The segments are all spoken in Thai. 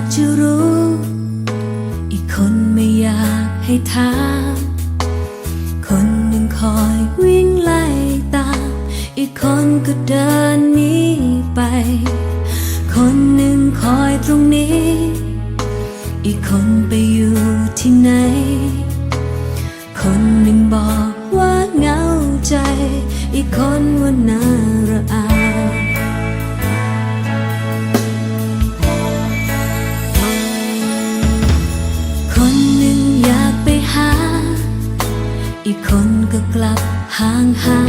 ากจะรู้ อีกคนไม่อยากให้ถาม คนหนึ่งคอยวิ่งไล่ตาม อีกคนก็เดินหนีไป คนหนึ่งคอยตรงนี้ อีกคนไปอยู่ที่ไหน คนหนึ่งบอกว่าเหงาใจ อีกคนว่านา 憨憨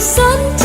sun